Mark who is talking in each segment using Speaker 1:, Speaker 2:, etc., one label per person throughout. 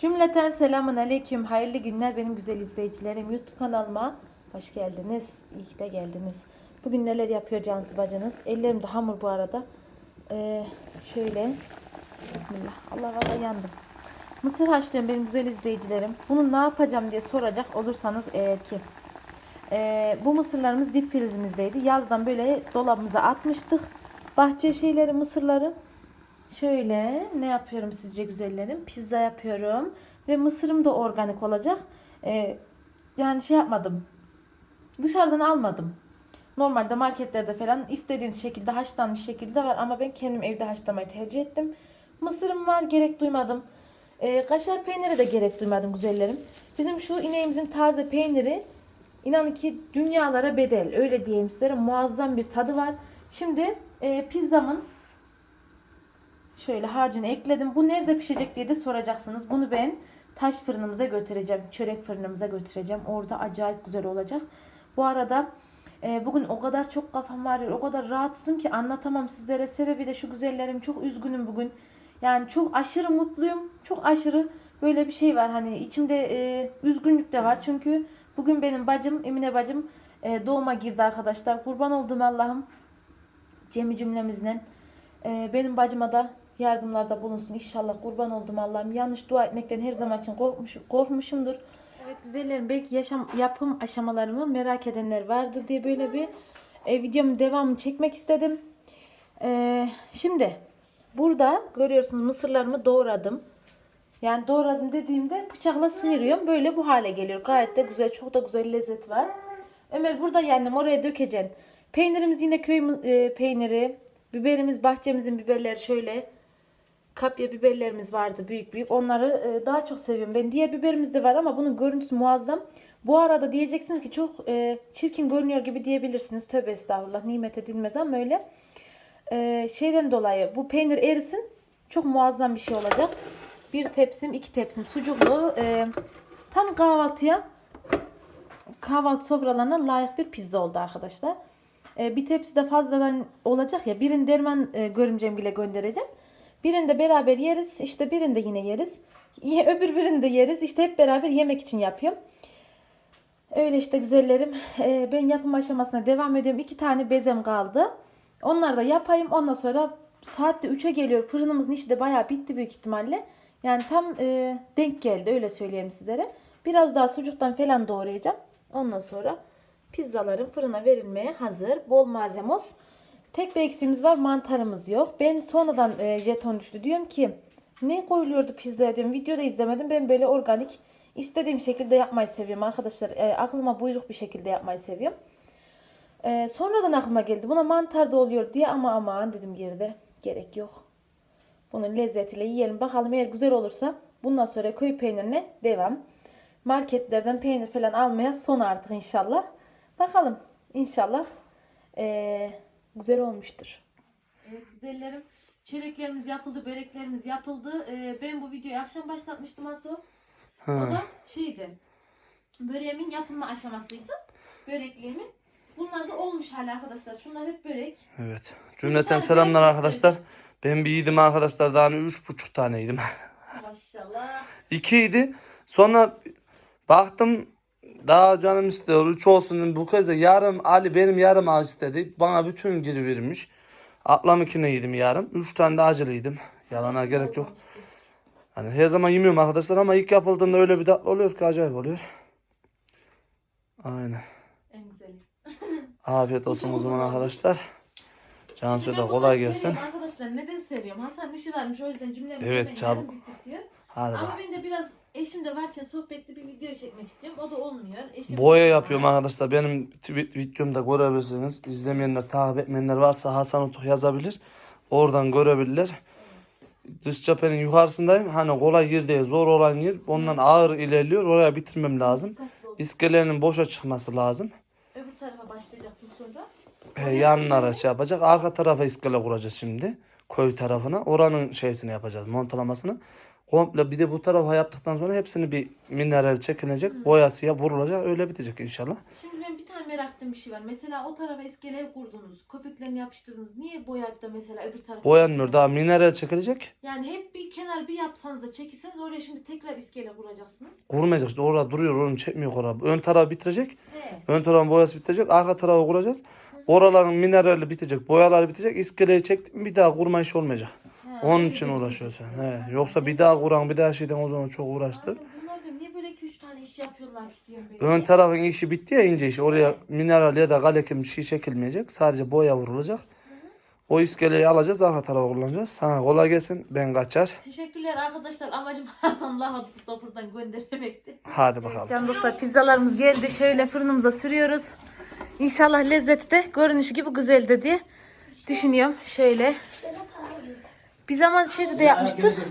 Speaker 1: Cümleten selamun aleyküm. Hayırlı günler benim güzel izleyicilerim. YouTube kanalıma hoş geldiniz. İyi ki de geldiniz. Bugün neler yapıyor Cansu bacınız? Ellerimde hamur bu arada. Ee, şöyle. Bismillah. Allah Allah yandım. Mısır haşlıyorum benim güzel izleyicilerim. Bunu ne yapacağım diye soracak olursanız eğer ki. Ee, bu mısırlarımız dip frizimizdeydi. Yazdan böyle dolabımıza atmıştık. Bahçe şeyleri mısırları. Şöyle ne yapıyorum sizce güzellerim? Pizza yapıyorum. Ve mısırım da organik olacak. Ee, yani şey yapmadım. Dışarıdan almadım. Normalde marketlerde falan istediğiniz şekilde haşlanmış şekilde var. Ama ben kendim evde haşlamayı tercih ettim. Mısırım var gerek duymadım. Ee, kaşar peyniri de gerek duymadım güzellerim. Bizim şu ineğimizin taze peyniri inanın ki dünyalara bedel. Öyle diyeyim sizlere muazzam bir tadı var. Şimdi e, pizzamın Şöyle harcını ekledim. Bu nerede pişecek diye de soracaksınız. Bunu ben taş fırınımıza götüreceğim. Çörek fırınımıza götüreceğim. Orada acayip güzel olacak. Bu arada e, bugün o kadar çok kafam var. O kadar rahatsızım ki anlatamam sizlere. Sebebi de şu güzellerim. Çok üzgünüm bugün. Yani çok aşırı mutluyum. Çok aşırı böyle bir şey var. Hani içimde e, üzgünlük de var. Çünkü bugün benim bacım, Emine bacım e, doğuma girdi arkadaşlar. Kurban olduğum Allah'ım cemi cümlemizden e, benim bacıma da yardımlarda bulunsun inşallah kurban oldum Allah'ım. Yanlış dua etmekten her zaman için korkmuş, korkmuşumdur. Evet güzellerim belki yaşam yapım aşamalarımı merak edenler vardır diye böyle bir e, videomun devamını çekmek istedim. E, şimdi burada görüyorsunuz mısırlarımı doğradım. Yani doğradım dediğimde bıçakla sıyırıyorum. Böyle bu hale geliyor. Gayet de güzel. Çok da güzel lezzet var. Ömer burada yendim. Oraya dökeceksin. Peynirimiz yine köy e, peyniri. Biberimiz bahçemizin biberleri şöyle. Kapya biberlerimiz vardı büyük büyük. Onları e, daha çok seviyorum. Ben diğer biberimiz de var ama bunun görüntüsü muazzam. Bu arada diyeceksiniz ki çok e, çirkin görünüyor gibi diyebilirsiniz. Tövbe estağfurullah. Nimet edilmez ama öyle. E, şeyden dolayı bu peynir erisin. Çok muazzam bir şey olacak. Bir tepsim, iki tepsim sucuklu. e, tam kahvaltıya kahvaltı sofralarına layık bir pizza oldu arkadaşlar. E, bir tepsi de fazladan olacak ya. Birini Derman e, görümcemgile göndereceğim. Birinde beraber yeriz. işte birinde yine yeriz. Ye- Öbür birinde yeriz. İşte hep beraber yemek için yapıyorum. Öyle işte güzellerim. E, ben yapım aşamasına devam ediyorum. İki tane bezem kaldı. Onları da yapayım. Ondan sonra saatte 3'e geliyor. Fırınımızın işi de bayağı bitti büyük ihtimalle. Yani tam e, denk geldi öyle söyleyeyim sizlere. Biraz daha sucuktan falan doğrayacağım. Ondan sonra pizzalarım fırına verilmeye hazır. Bol malzemos. Tek bir eksiğimiz var mantarımız yok. Ben sonradan e, jeton düştü. Diyorum ki ne koyuluyordu pizzaya diyorum. Videoda izlemedim. Ben böyle organik istediğim şekilde yapmayı seviyorum arkadaşlar. E, aklıma buyruk bir şekilde yapmayı seviyorum. E, sonradan aklıma geldi. Buna mantar da oluyor diye ama aman dedim geride. Gerek yok. Bunun lezzetiyle yiyelim. Bakalım eğer güzel olursa bundan sonra köy peynirine devam. Marketlerden peynir falan almaya son artık inşallah. Bakalım inşallah eee, güzel olmuştur. Evet güzellerim. Çöreklerimiz yapıldı, böreklerimiz yapıldı. Eee, ben bu videoyu akşam başlatmıştım Asu. O da şeydi. Böreğimin yapılma aşamasıydı. Börekliğimin. Bunlar da olmuş hala arkadaşlar. Şunlar hep börek.
Speaker 2: Evet. Cümleten selamlar arkadaşlar. Ben bir yedim arkadaşlar. Daha üç buçuk tane yedim.
Speaker 1: Maşallah.
Speaker 2: İkiydi. Sonra baktım daha canım istiyor. Üç olsun. Bu kez de yarım Ali benim yarım az istedi. Bana bütün geri vermiş. Ablamınkine yedim yarım. Üç tane de acılı yedim. Yalana gerek yok. Hani her zaman yemiyorum arkadaşlar ama ilk yapıldığında öyle bir tatlı oluyor ki acayip oluyor. Aynen.
Speaker 1: En güzeli.
Speaker 2: Afiyet olsun o zaman arkadaşlar. Cansu'ya da kolay gelsin.
Speaker 1: Arkadaşlar neden seviyorum? Hasan işi vermiş o yüzden cümlemi
Speaker 2: Evet, çabuk. Hadi bak.
Speaker 1: Ama ben de biraz eşim de varken sohbetli bir video çekmek istiyorum. O da olmuyor. Eşim
Speaker 2: Boya yapıyorum arkadaşlar. Benim tweet videomda görebilirsiniz. İzlemeyenler, takip etmeyenler varsa Hasan Utuk yazabilir. Oradan görebilirler. Dış cephenin yukarısındayım. Hani kolay yer değil, zor olan yer. Ondan ağır ilerliyor. Oraya bitirmem lazım.
Speaker 1: Dikkatli ol.
Speaker 2: İskelenin boşa çıkması lazım.
Speaker 1: Öbür tarafa başlayacaksın sonra.
Speaker 2: He, yanlara şey yapacak. Arka tarafa iskele kuracağız şimdi. Koy tarafına. Oranın şeysini yapacağız. Montalamasını. Komple bir de bu tarafa yaptıktan sonra hepsini bir mineral çekilecek. Boyasıya vurulacak. Öyle bitecek inşallah.
Speaker 1: Şimdi ben bir tane merak ettiğim bir şey var. Mesela o tarafa iskeleyi kurdunuz. Köpüklerini yapıştırdınız. Niye boyayıp da mesela öbür tarafa?
Speaker 2: Boyanmıyor daha mineral çekilecek.
Speaker 1: Yani hep bir kenar bir yapsanız da çekilseniz oraya şimdi tekrar iskele kuracaksınız.
Speaker 2: Kurmayacak işte orada duruyor onu çekmiyor orada. Ön tarafı bitirecek.
Speaker 1: He.
Speaker 2: Ön tarafın boyası bitecek. Arka tarafı kuracağız. Oraların minerali bitecek. Boyaları bitecek. İskeleyi çektik bir daha kurma işi olmayacak. Onun için uğraşıyorsun. He. Yoksa bir daha kuran bir daha şeyden o zaman çok uğraştır.
Speaker 1: Bunlar diyorum niye böyle 2-3 tane iş yapıyorlar ki diyorum böyle.
Speaker 2: Ön tarafın işi bitti ya ince iş. Oraya mineral ya da kalekim bir şey çekilmeyecek. Sadece boya vurulacak. O iskeleyi alacağız arka tarafa kullanacağız. Sana kolay gelsin. Ben kaçar.
Speaker 1: Teşekkürler arkadaşlar. Amacım Hasan'la tutup da buradan göndermemekti.
Speaker 2: Hadi bakalım.
Speaker 1: Can dostlar pizzalarımız geldi. Şöyle fırınımıza sürüyoruz. İnşallah lezzeti de görünüşü gibi güzeldir diye düşünüyorum. Şöyle. Bir zaman şeyde de yapmıştık.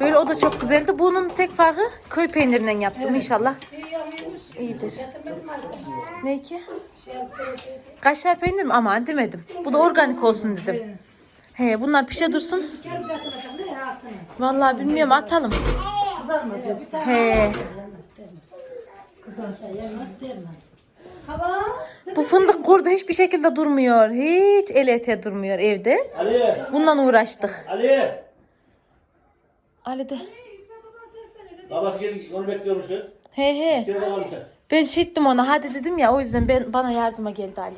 Speaker 1: Böyle o da çok güzeldi. Bunun tek farkı köy peynirinden yaptım inşallah. İyidir. Ne ki? Kaşar peynir mi? Aman demedim. Bu da organik olsun dedim. He, bunlar pişe dursun. Vallahi bilmiyorum atalım. He. Bu fındık kurdu hiçbir şekilde durmuyor. Hiç el ete durmuyor evde.
Speaker 3: Ali!
Speaker 1: Bundan uğraştık.
Speaker 3: Ali!
Speaker 1: Ali de.
Speaker 3: Babası geldi, onu bekliyormuş kız.
Speaker 1: He he.
Speaker 3: Geri bakalım sen.
Speaker 1: Ben şey ettim ona hadi dedim ya o yüzden ben bana yardıma geldi Ali.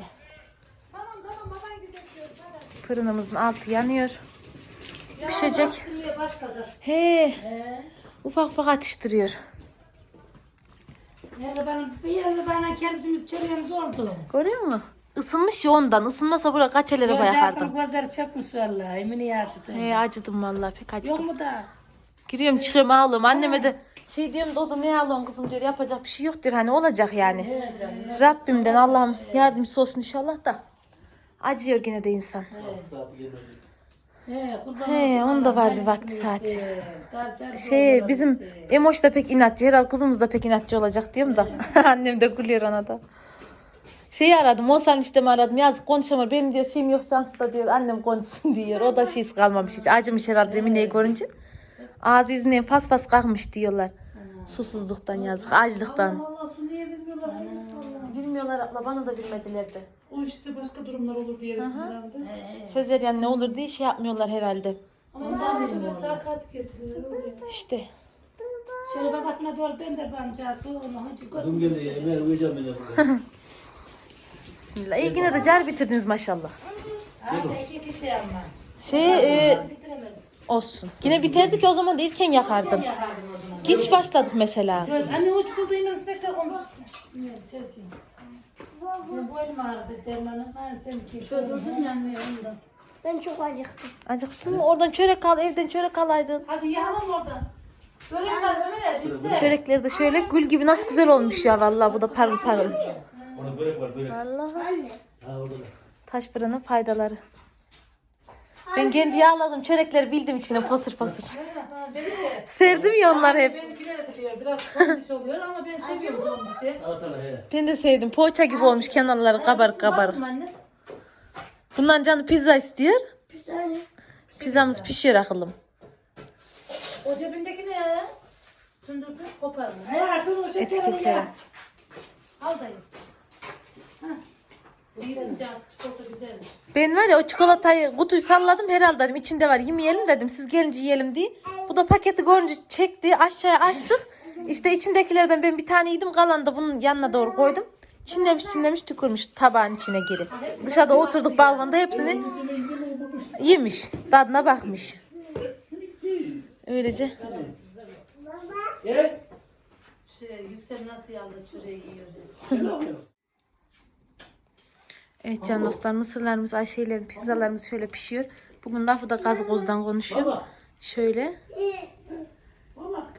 Speaker 1: Fırınımızın altı yanıyor. Pişecek. He. Ufak ufak atıştırıyor.
Speaker 4: Bana, bir yarın bana kendimiz çörüyoruz oldu.
Speaker 1: Görüyor musun? Isınmış ya ondan. Isınmasa buraya kaç elere bayakardım.
Speaker 4: Gözler gözleri çökmüş vallahi. Emini acıdı.
Speaker 1: He acıdım vallahi pek
Speaker 4: Yok
Speaker 1: acıdım.
Speaker 4: mu da?
Speaker 1: Giriyorum çıkıyorum ağlıyorum. Anneme de şey diyorum da o da ne ağlıyorsun kızım diyor. Yapacak bir şey yok diyor. Hani olacak yani.
Speaker 4: Canım.
Speaker 1: Rabbimden Allah'ım yardımcısı olsun inşallah da. Acıyor yine de insan.
Speaker 3: Gelmedi.
Speaker 4: He,
Speaker 1: He, onun da
Speaker 4: Allah,
Speaker 1: var bir vakti saati. Şey bizim
Speaker 4: bizi.
Speaker 1: Emoş da pek inatçı. Herhalde kızımız da pek inatçı olacak diyorum da. Annem de gülüyor ona da. Şeyi aradım. Oğuzhan işte mi aradım. Yazık konuşamıyor. Benim diyor şeyim yok Cansu da diyor. Annem konuşsun diyor. O da şeysi kalmamış hiç. Acımış herhalde Emine'yi görünce. Ağzı yüzünden fas fas kalkmış diyorlar. Susuzluktan yazık. Açlıktan.
Speaker 5: Allah su niye bilmiyorlar?
Speaker 1: Bilmiyorlar abla. Bana da bilmediler de.
Speaker 5: O işte başka durumlar olur diye herhalde.
Speaker 1: Sezeryan ne olur diye şey yapmıyorlar herhalde.
Speaker 5: Ama sadece takat kesiliyor. oluyor.
Speaker 1: İşte.
Speaker 4: Şöyle babasına doğru döndür be amcası. Onu hadi
Speaker 3: Kadın
Speaker 4: götür.
Speaker 3: geldi, yemeğe uyuyacağım ben de burada.
Speaker 1: Bismillah. İyi yine de car bitirdiniz maşallah.
Speaker 4: Amca iki kişi ama.
Speaker 1: Şey e,
Speaker 4: Bitiremez.
Speaker 1: olsun. Yine biterdi ki o zaman da yakardın.
Speaker 4: Yakardım o zaman.
Speaker 1: Geç başladık mesela.
Speaker 5: Evet, Anne o çikolata hemen sinekler olmuş.
Speaker 4: Bilmiyorum, sesim. Ben bu elim ağrıdı dermanım. Ben seninki.
Speaker 5: Şöyle durdun ya anne ondan.
Speaker 6: Ben çok acıktım.
Speaker 1: Acıktın mı? Oradan çörek al, evden çörek alaydın.
Speaker 5: Hadi yağalım oradan. Böyle yapalım Ömer yüksel.
Speaker 1: Çörekleri de şöyle gül gibi nasıl güzel olmuş ya vallahi bu da parıl parıl.
Speaker 3: Orada börek var, börek.
Speaker 1: Vallahi
Speaker 6: Anne.
Speaker 3: Ha orada da.
Speaker 1: taş fırının faydaları. Ben kendi yağladım çörekleri bildim içine fasır fasır.
Speaker 5: Ha, Beni de.
Speaker 1: Sevdim ya onlar hep.
Speaker 5: Benimkiler biliyor. Biraz komik oluyor ama ben seviyorum komik şey.
Speaker 3: Salatalı he.
Speaker 1: Ben de sevdim. Poğaça gibi olmuş kenarları kabarık kabarık.
Speaker 5: Baktım anne.
Speaker 1: Bundan canı pizza istiyor.
Speaker 6: Bir tane.
Speaker 1: Pizzamız pişiyor akıllım.
Speaker 5: O cebindeki ne ya? Sündürdü, kopardı.
Speaker 4: Ne yapsın o şekerini
Speaker 1: Etiketleri.
Speaker 4: ya.
Speaker 5: Al dayı.
Speaker 1: Ben var ya o çikolatayı kutuyu salladım herhalde dedim içinde var yemeyelim dedim siz gelince yiyelim diye. Bu da paketi görünce çekti aşağıya açtık. İşte içindekilerden ben bir tane yedim kalan da bunun yanına doğru koydum. Çinlemiş çinlemiş tükürmüş tabağın içine geri. Dışarıda oturduk balkonda hepsini yemiş. Tadına bakmış. Öylece.
Speaker 3: Gel.
Speaker 5: Şey, yüksel nasıl yağlı çöreği yiyor.
Speaker 1: Evet can dostlar mısırlarımız Ayşe'lerin pizzalarımız şöyle pişiyor. Bugün lafı da gazı gozdan konuşuyor.
Speaker 3: Baba.
Speaker 1: Şöyle.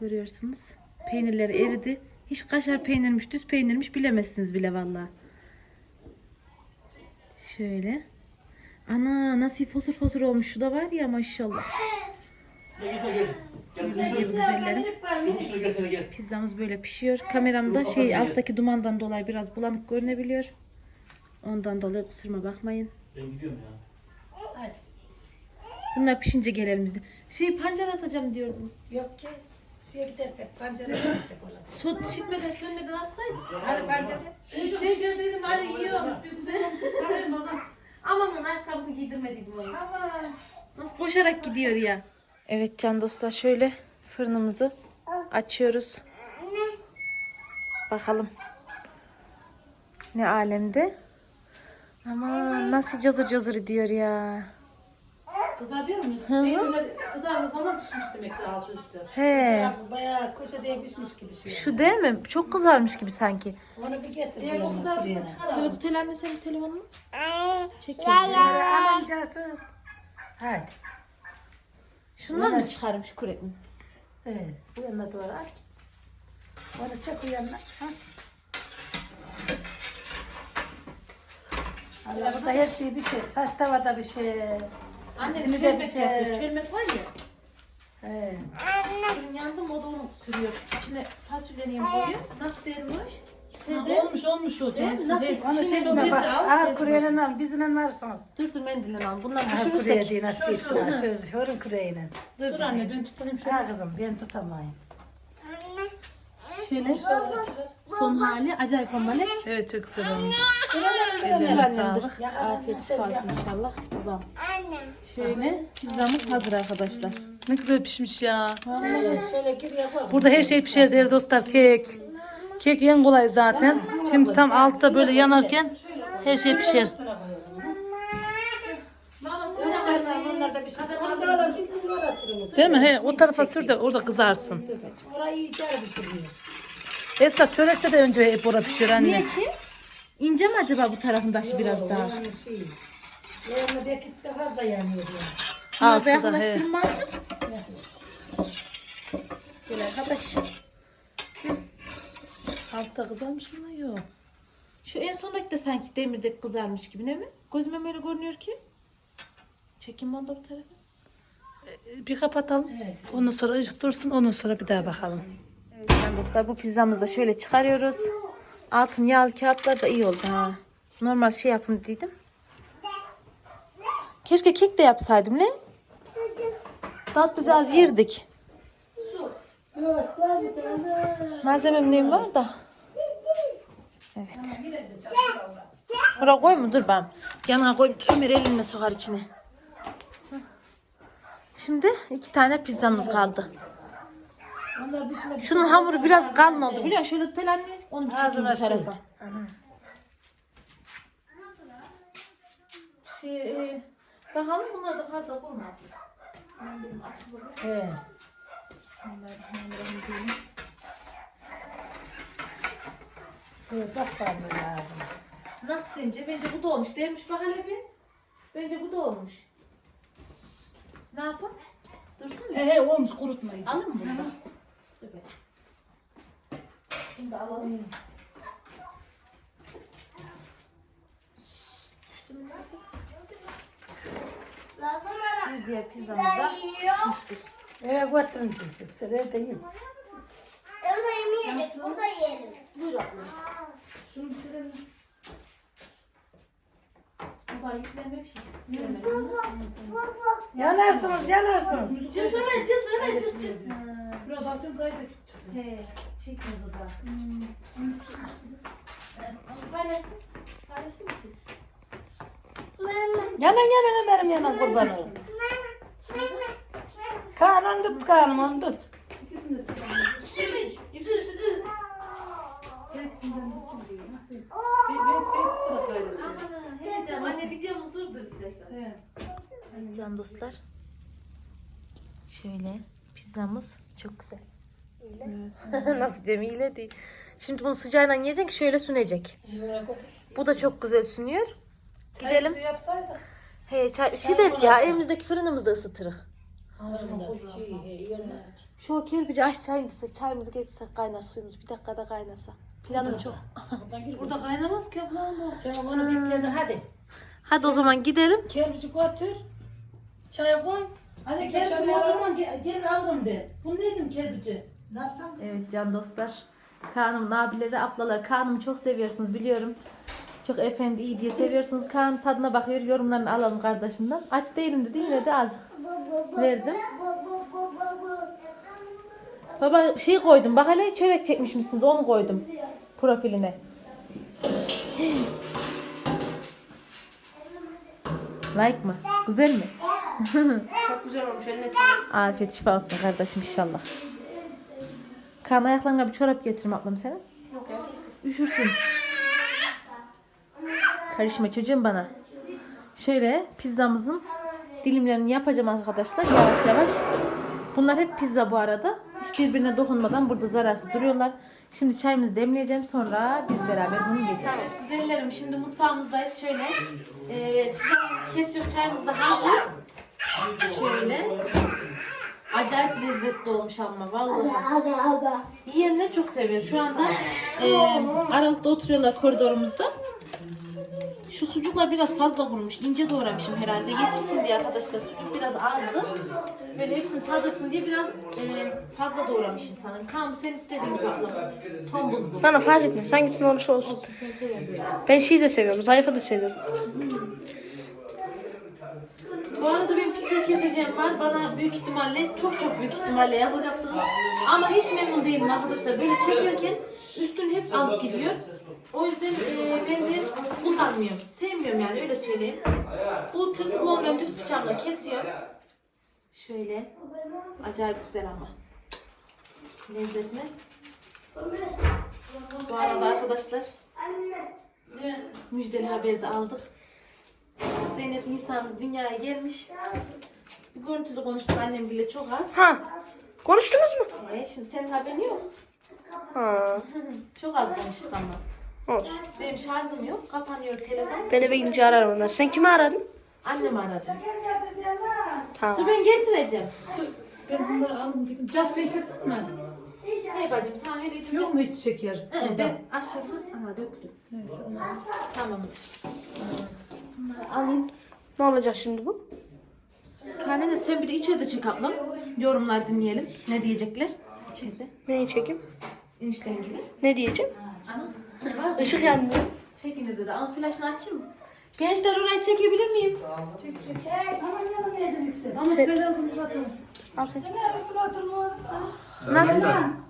Speaker 1: Görüyorsunuz. Peynirleri eridi. Hiç kaşar peynirmiş, düz peynirmiş bilemezsiniz bile vallahi. Şöyle. Ana nasıl fosur fosur olmuş. Şu da var ya maşallah. Güzellerim. Pizzamız böyle pişiyor. Kameramda şey alttaki dumandan dolayı biraz bulanık görünebiliyor. Ondan dolayı kusuruma bakmayın.
Speaker 3: Ben gidiyorum ya.
Speaker 1: Bunlar pişince gelelim biz de. Şey pancar atacağım diyordum.
Speaker 4: Yok ki. şeye gidersek, pancara gidersek olacak.
Speaker 1: Su şişmeden sönmeden atsaydık.
Speaker 4: Hadi pancara.
Speaker 5: Sen şey dedim Ali yiyormuş bir güzel olmuş. Bakayım baba.
Speaker 1: Amanın ayakkabısını giydirmediydim onu. Nasıl koşarak gidiyor ya. Evet can dostlar şöyle fırınımızı açıyoruz. Bakalım. Ne alemde. Ama nasıl cazır cazır diyor ya.
Speaker 5: Kızarıyor muyuz?
Speaker 1: hı.
Speaker 5: Eylül'de kızardığı zaman pişmiş demektir altı üstü.
Speaker 1: He.
Speaker 4: Bayağı köşede pişmiş gibi şey.
Speaker 1: Şu değil mi? Çok kızarmış gibi sanki.
Speaker 4: Onu bir getir.
Speaker 5: Eğer o
Speaker 4: buraya,
Speaker 5: kızarırsa
Speaker 4: buraya.
Speaker 5: çıkar
Speaker 1: Böyle
Speaker 5: abi.
Speaker 1: tut anne senin telefonunu. Çekiyor.
Speaker 4: Aman. Hadi.
Speaker 1: Şundan mı çıkarım şu kürekmi?
Speaker 4: Evet. Bu yanına doğru aç. Onu çek o yanına. Ha? Allah burada her şey bir şey. Saç tavada bir şey.
Speaker 1: Anne
Speaker 4: Bizim de
Speaker 1: çölmek
Speaker 4: bir şey-
Speaker 1: yapıyor. Çölmek var ya.
Speaker 4: He.
Speaker 1: Fırın yandı mı o da onu sürüyor. İçine fasulyeni koyuyor. Nasıl dermiş?
Speaker 5: Ha, Olmuş olmuş o
Speaker 1: Değil mi? Nasıl?
Speaker 4: Onu
Speaker 1: Şimdi
Speaker 4: şey
Speaker 1: bir-
Speaker 4: bak. Al kureyle al. Bizimle varsınız.
Speaker 1: Dur dur mendilini al. Bundan
Speaker 4: Al kureye
Speaker 1: düşürürsek.
Speaker 4: diye nasıl ettiler. Söz. Hörün kureyle.
Speaker 5: Dur anne ben tutayım şöyle.
Speaker 4: Ha kızım ben tutamayayım.
Speaker 1: Şöyle. Son hali acayip olmalı.
Speaker 5: Evet çok güzel olmuş.
Speaker 1: Ellerine sağlık. Afiyet olsun inşallah. Babam. Şöyle pizzamız hazır arkadaşlar.
Speaker 5: Ne güzel pişmiş ya.
Speaker 4: Evet, şöyle gir yapalım.
Speaker 5: Burada her şey pişer değerli dostlar. Kek. Kek en kolay zaten. Şimdi tam altta böyle yanarken her şey pişer. Değil mi? He, o tarafa sür de orada kızarsın.
Speaker 4: Orayı iyice pişiriyor.
Speaker 5: Esra çörekte de önce hep orada pişiyor anne.
Speaker 1: Niye ki? İnce mi acaba bu tarafın taşı biraz daha?
Speaker 4: Şey. Yanına belki de fazla yanıyor yani.
Speaker 1: Şunu da
Speaker 5: Altıda, he.
Speaker 1: yaklaştırma azıcık. Böyle arkadaş.
Speaker 5: Altta kızarmış mı? Yok.
Speaker 1: Şu en sondaki de sanki demirde kızarmış gibi değil mi? Gözüme böyle görünüyor ki. Çekim onda bu tarafa.
Speaker 5: Bir kapatalım.
Speaker 4: Evet.
Speaker 5: Ondan sonra ışık dursun. Ondan sonra bir daha bakalım.
Speaker 1: Evet arkadaşlar bu pizzamızı da şöyle çıkarıyoruz. Altın yağlı kağıtlar da iyi oldu ha. Normal şey yapın dedim. Keşke kek de yapsaydım ne? Tatlı da az yerdik. Malzemem neyim var da. Evet. Oraya koy mu? Dur ben. Yanına koy. Ömer elinle sokar içine. Şimdi iki tane pizzamız kaldı. Şunun hamuru biraz kalın oldu biliyor musun? Şöyle tut anne. Onu bir
Speaker 4: Ağzına şey.
Speaker 1: tarafa. Şey, e, bakalım bunlar da fazla olmasın. Ben dedim açılır.
Speaker 4: He.
Speaker 1: Bismillahirrahmanirrahim.
Speaker 4: Evet, bak bana lazım.
Speaker 1: Nasıl sence? Bence bu da olmuş. Dermiş bak hele bir. Bence bu da olmuş. Ne yapalım? Dursun mu?
Speaker 5: He he olmuş kurutmayın.
Speaker 1: Alın mı bunu be. Bunu da alalım. Düştü mü? Bir diğer pizzamız da pişmiştir.
Speaker 4: Eve götürün çünkü. Yüksel evde yiyin.
Speaker 6: Evde yemeyecek, burada yiyelim.
Speaker 1: Buyur abla. Şunu yüklenmemiş. Silemedim.
Speaker 4: Yanarsınız, yanarsınız.
Speaker 1: Cız öyle, cız öyle, cız cız.
Speaker 5: Basıyorum kaydı.
Speaker 1: He, çekmez o da. Onu paylaşsın. Paylaşayım mı?
Speaker 4: Yanan yanan Ömer'im yanan kurban ol. Kaan'ı tut, Kaan'ım onu tut.
Speaker 1: Heyecan. Anne videomuz durdur istersen. Can dostlar. Şöyle pizzamız çok güzel. Nasıl diyeyim ile değil. Şimdi bunu sıcağıyla yiyecek şöyle sünecek. Bu da çok güzel sünüyor. Gidelim.
Speaker 5: yapsaydık.
Speaker 1: He çay, şey dedik ya evimizdeki fırınımızda ısıtırız. Şu kirpici aç çayını içsek, çayımızı getirsek kaynar suyumuz bir dakikada kaynasa. Planım çok.
Speaker 5: Burada kaynamaz ki ablam bu.
Speaker 4: Sen onu bekledin hadi.
Speaker 1: Hadi o zaman gidelim.
Speaker 4: Kerbici götür. Çaya koy.
Speaker 5: Hadi kerbici alırım gel, gel alırım ben. Bu neydim kerbici?
Speaker 4: Ne yapsam?
Speaker 1: Evet can dostlar. Kaan'ım, abileri, ablalar. Kaan'ımı çok seviyorsunuz biliyorum. Çok efendi, iyi diye seviyorsunuz. Kaan tadına bakıyor. Yorumlarını alalım kardeşimden. Aç değilim dedi. Yine de azıcık verdim. Baba şey koydum. Bak hele çörek çekmişmişsiniz. Onu koydum. Profiline. Like mı? Güzel mi?
Speaker 6: Çok güzel olmuş anne.
Speaker 1: Afiyet şifa olsun kardeşim inşallah. Kan ayaklarına bir çorap getireyim ablam senin.
Speaker 6: Yok ya.
Speaker 1: Üşürsün. Karışma çocuğum bana. Şöyle pizzamızın dilimlerini yapacağım arkadaşlar yavaş yavaş. Bunlar hep pizza bu arada. Hiç birbirine dokunmadan burada zararsız duruyorlar. Şimdi çayımızı demleyeceğim sonra biz beraber bunu yiyeceğiz. Evet güzellerim şimdi mutfağımızdayız şöyle. Ee, pizzamızı kesiyor çayımız da hazır. Şöyle. Acayip lezzetli olmuş ama vallahi.
Speaker 6: Hadi.
Speaker 1: Yiyenler çok seviyor. Şu anda e, aralıkta oturuyorlar koridorumuzda. Şu sucuklar biraz fazla kurumuş. İnce doğramışım herhalde. Yetişsin diye arkadaşlar sucuk biraz azdı. Böyle hepsini tadırsın diye biraz e, fazla doğramışım sanırım. Bu senin istediğin gibi ablam. Tombul bu.
Speaker 7: Bana fark etmez. Hangisi olursa olsun.
Speaker 1: Sen böyle.
Speaker 7: Ben şeyi de seviyorum. Zayıfı da seviyorum.
Speaker 1: Bu arada benim pizza keseceğim var. Bana büyük ihtimalle, çok çok büyük ihtimalle yazacaksınız. Ama hiç memnun değilim arkadaşlar. Böyle çekerken üstün hep alıp gidiyor. O yüzden e, ben de kullanmıyorum. Sevmiyorum yani öyle söyleyeyim. Bu tırtıklı olmayan düz bıçağımla kesiyor. Şöyle. Acayip güzel ama. Lezzetine. Bu arada arkadaşlar müjdeli haberi de aldık. Zeynep Nisa'mız dünyaya gelmiş. Bir görüntülü konuştuk annem bile çok az.
Speaker 7: Ha. Konuştunuz mu?
Speaker 1: Ee, şimdi senin haberin yok.
Speaker 7: Ha.
Speaker 1: Çok az konuştuk ama.
Speaker 7: Olsun.
Speaker 1: Benim şarjım yok. Kapanıyor telefon.
Speaker 7: Ben eve gidince ararım onları. Sen kimi aradın?
Speaker 1: Annem aradı. Dur
Speaker 7: Tamam.
Speaker 1: ben getireceğim.
Speaker 4: Ben bunları aldım gittim. Caf Bey kesin mi?
Speaker 1: Hey bacım sen öyle dur.
Speaker 4: Yok mu hiç şeker?
Speaker 1: Ee, ben aşağıdan aha döktüm.
Speaker 4: Neyse.
Speaker 1: Tamamdır. Alayım.
Speaker 7: Ne olacak şimdi bu?
Speaker 1: De sen bir de içeride çek ablam. Yorumlar dinleyelim. Ne diyecekler? İçeride.
Speaker 7: Neyi çekeyim?
Speaker 1: Enişten gibi.
Speaker 7: Ne diyeceğim?
Speaker 1: Ana.
Speaker 7: Işık yanmıyor.
Speaker 1: Çekin dedi. Al flaşını açayım mı? Gençler orayı çekebilir miyim?
Speaker 4: Ama çaylarınızı uzatalım.
Speaker 7: Al sen.
Speaker 1: Nasıl?
Speaker 4: Buyur anne.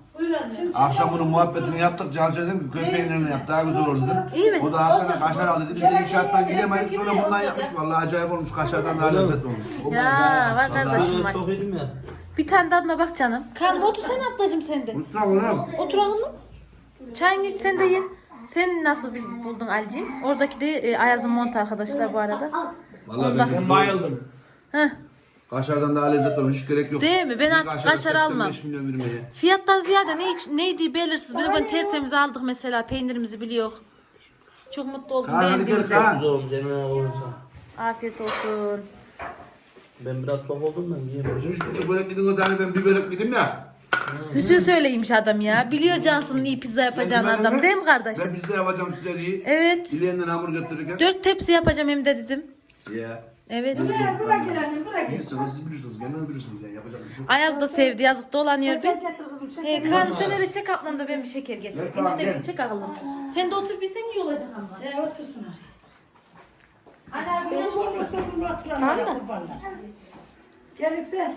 Speaker 8: Akşam bunun muhabbetini yaptık. Can dedim ki köpeğin önüne yap. Daha güzel olur dedim.
Speaker 1: İyi mi?
Speaker 8: O da Hakan'a kaşar al dedi. Biz de inşaattan gidemeyiz. Sonra bundan yapmış. Vallahi acayip olmuş. Kaşardan daha lezzetli olmuş.
Speaker 1: Ya var kardeşim var.
Speaker 3: Çok yedim ya.
Speaker 1: Bir tane tadına bak canım. Karnım otur sen ablacığım sen de.
Speaker 8: Lütfen oğlum.
Speaker 1: Oturalım mı? Çayını iç sen de ye. Sen nasıl bil- buldun Ali'ciğim? Oradaki de e, Ayaz'ın mont arkadaşlar bu arada.
Speaker 8: Vallahi ben
Speaker 3: Bayıldım.
Speaker 1: Heh.
Speaker 8: Kaşardan daha lezzetli olmuş. Hiç gerek yok.
Speaker 1: Değil mi? Ben
Speaker 8: Bir
Speaker 1: artık kaşar
Speaker 8: 85
Speaker 1: almam.
Speaker 8: milyon vermeye.
Speaker 1: Fiyattan ziyade ne, neydi belirsiz. Böyle ben tertemiz aldık mesela. Peynirimizi biliyor. Çok mutlu oldum
Speaker 8: Kaan hadi gel
Speaker 1: beğendiğinize.
Speaker 8: Kaan.
Speaker 3: Güzel olmuş emeğe olursa.
Speaker 1: Afiyet olsun.
Speaker 3: Ben biraz tok oldum da yiyemiyorum.
Speaker 8: Şu şu börek dediğin o tane ben bir börek yedim ya.
Speaker 1: Hüsnü söyleymiş adam ya. Biliyor Cansu'nun iyi pizza yapacağını
Speaker 8: Ben-
Speaker 1: adam. Değil mi kardeşim?
Speaker 8: Ben bizde yapacağım size diye.
Speaker 1: Evet.
Speaker 8: Dileğinden hamur getirirken.
Speaker 1: Dört tepsi yapacağım hem de dedim.
Speaker 8: Ya.
Speaker 1: Evet.
Speaker 4: Bırak gidelim bırak.
Speaker 8: Bilirsiniz siz bilirsiniz. Kendiniz bilirsiniz yani. Yapacak bir şey yok.
Speaker 1: Ayaz da sevdi. Yazık dolanıyor ben.
Speaker 4: Getir kızım şeker.
Speaker 1: He Kaan sen öyle çek aklımda da ben bir şeker getir.
Speaker 8: Kaan,
Speaker 1: Enişte
Speaker 8: gel.
Speaker 1: gel çek aklım. Sen de otur bilsen iyi olacak ama.
Speaker 4: He otursun oraya.
Speaker 1: Hadi abi.
Speaker 4: Ben otursun bunu oturanlara kurbanlar. Gel yüksel.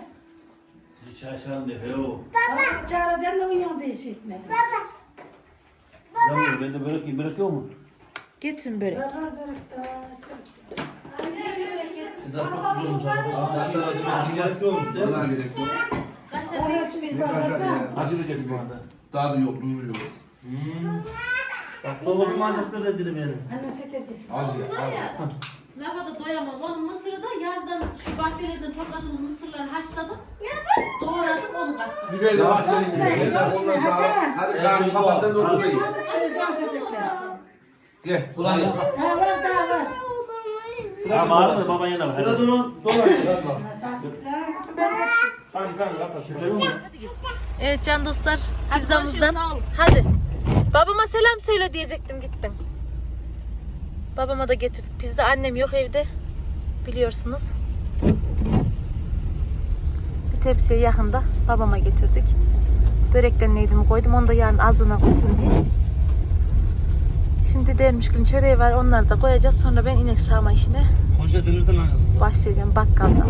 Speaker 3: Hiç şaşırdım de. Hello.
Speaker 4: Baba. Çağıracağım da uyuyor diye şey etmedi.
Speaker 3: Yavrum ben de. Börek yok mu?
Speaker 1: Getirin börek.
Speaker 4: Baba börek daha çok.
Speaker 3: Pizza çok güzel olmuş arkadaşlar. Kaşar acı gerek olmuş değil mi?
Speaker 8: Vallahi gerek yok.
Speaker 1: Kaşar
Speaker 8: Ne kaşar ya.
Speaker 3: Acı bir bu arada.
Speaker 8: Tadı yok, tuzu yok.
Speaker 3: Bak doğru bir macakta da dedim yani.
Speaker 4: Anne şeker getir.
Speaker 8: Az ya, az.
Speaker 1: Lafa da doyamam. Onun mısırı da yazdan şu bahçelerden topladığımız mısırları haşladım. Doğradım onu kattım.
Speaker 3: Biberle
Speaker 8: Ya,
Speaker 3: bak.
Speaker 8: Yeter ondan sonra. Hadi Kaan kapat sen de otur da ye. Gel.
Speaker 3: Buraya.
Speaker 4: Daha var daha var.
Speaker 3: Tamam ağrı da baban yanına bak. Şurada durun. Dolar. Tamam tamam kapat.
Speaker 1: Evet can dostlar pizzamızdan. Hadi. Babama selam söyle diyecektim gittim. Babama da getirdik. Bizde annem yok evde. Biliyorsunuz. Bir tepsiye yakında babama getirdik. Börekten neydi mi koydum. Onu da yarın azlığına koysun diye. Şimdi dermiş gün çöreği var. Onları da koyacağız. Sonra ben inek sağma işine
Speaker 3: Konuşa delirdin lan.
Speaker 1: başlayacağım bakkaldan.